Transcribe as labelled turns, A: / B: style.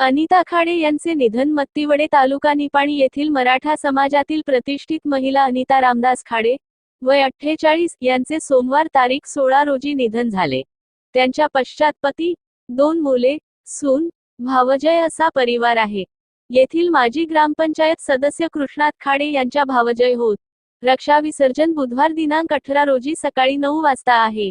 A: अनिता खाडे यांचे निधन मत्तीवडे तालुका निपाणी येथील मराठा समाजातील प्रतिष्ठित महिला अनिता रामदास खाडे वय अठ्ठेचाळीस यांचे सोमवार तारीख सोळा रोजी निधन झाले. त्यांच्या पश्चात पती दोन मुले सून भावजय असा परिवार आहे. येथील माजी ग्रामपंचायत सदस्य कृष्णात खाडे यांच्या भावजय होत. रक्षा विसर्जन बुधवार दिनांक अठरा रोजी सकाळी नऊ वाजता आहे.